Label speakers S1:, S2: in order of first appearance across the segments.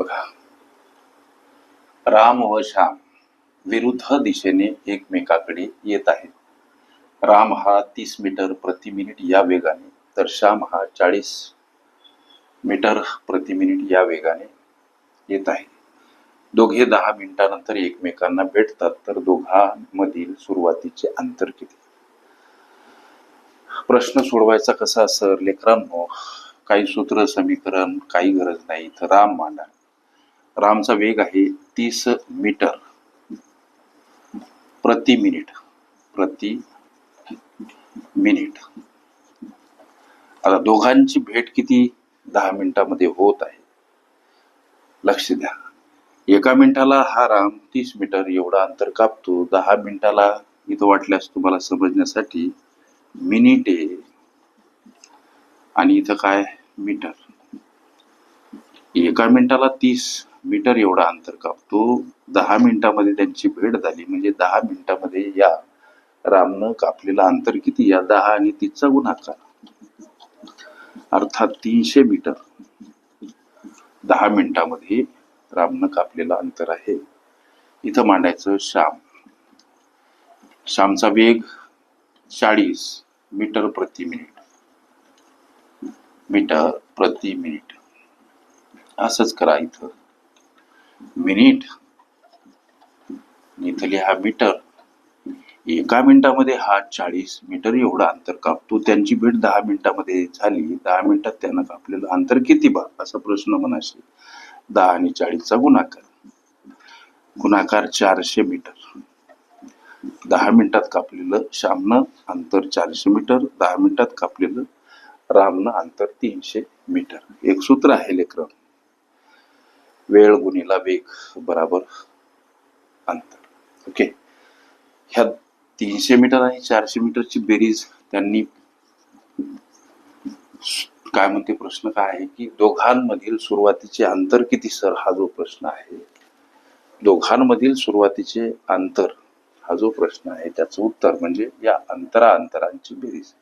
S1: बघा. राम व श्याम विरुद्ध दिशेने एकमेकाकडे येत आहेत. राम हा तीस मीटर प्रति मिनिट या वेगाने तर श्याम हा चाळीस मीटर प्रति मिनिट या वेगाने येत आहे. दोघे दहा मिनिटानंतर एकमेकांना भेटतात तर दोघांमधील सुरुवातीचे अंतर किती? प्रश्न सोडवायचा कसा सर? लेकरांनो काही सूत्र समीकरण काही गरज नाही तर राम मांडा. रामचा वेग आहे तीस मीटर. प्रति मिनिट प्रति मिनिट. आता दोघांची भेट किती? दहा मिनिटामध्ये होत आहे. लक्ष द्या. एका मिनिटाला हा राम तीस मीटर एवढा अंतर कापतो. दहा मिनिटाला इथं वाटल्यास तुम्हाला समजण्यासाठी मिनिटे आणि इथं काय? मीटर. एका मिनिटाला तीस मीटर एवढा अंतर कापतो. दहा मिनिटामध्ये त्यांची भेट झाली. म्हणजे दहा मिनिटामध्ये या रामनं कापलेलं अंतर किती? या दहा आणि तीसचा गुणाकार. अर्थात तीनशे मीटर. दहा मिनिटामध्ये रामनं कापलेलं अंतर आहे. इथं मांडायचं श्याम. श्यामचा वेग चाळीस मीटर प्रति मिनिट. मीटर प्रति मिनिट. असंच करा इथं. मिनिट. इथं लिहा मीटर. एका मिनिटामध्ये हा चाळीस मीटर एवढा अंतर कापतो. त्यांची भेट दहा मिनिटामध्ये झाली. दहा मिनिटात त्यानं कापलेलं अंतर किती बा? असा प्रश्न म्हणाशी दहा आणि चाळीसचा गुणाकार. गुणाकार चारशे मीटर. दहा मिनिटात कापलेलं श्यामनं अंतर चारशे मीटर. दहा मिनिटात कापलेलं रामनं अंतर तीनशे मीटर. एक सूत्र आहे लेकरं. वेळ गुणिला वेग बराबर अंतर. ओके ह्या तीनशे मीटर आणि चारशे मीटरची बेरीज त्यांनी काय म्हणते प्रश्न काय आहे की दोघांमधील सुरुवातीचे अंतर किती सर? हा जो प्रश्न आहे. दोघांमधील सुरुवातीचे अंतर हा जो प्रश्न आहे त्याचं उत्तर म्हणजे या अंतरा अंतरांची बेरीज.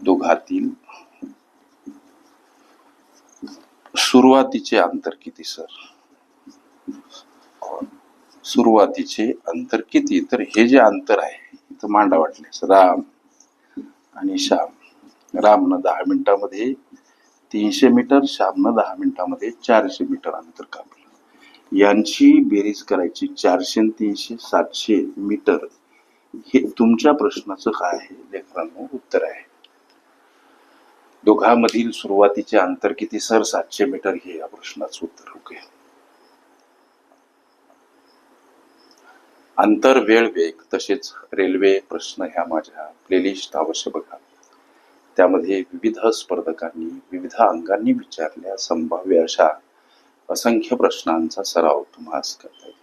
S1: दोघातील सुरुवातीचे अंतर किती सर? सुरुवातीचे अंतर किती? तर हे जे अंतर आहे इथं मांडा वाटले. राम आणि श्याम. रामनं दहा मिनिटामध्ये तीनशे मीटर श्यामनं दहा मिनिटामध्ये चारशे मीटर अंतर कापलं. यांची बेरीज करायची चारशे तीनशे सातशे मीटर. हे तुमच्या प्रश्नाचं काय आहे? लेकरांना उत्तर आहे. दोघांमधील सुरुवातीचे अंतर किती? सर सातशे मीटर हे या प्रश्नाचं उत्तर ओके. अंतर वेळ वेग तसेच रेल्वे प्रश्न ह्या माझ्या प्लेलिस्ट अवश्य बघा. त्यामध्ये विविध स्पर्धकांनी विविध अंगांनी विचारल्या संभाव्य अशा असंख्य प्रश्नांचा सराव तुम्हाला करता येईल.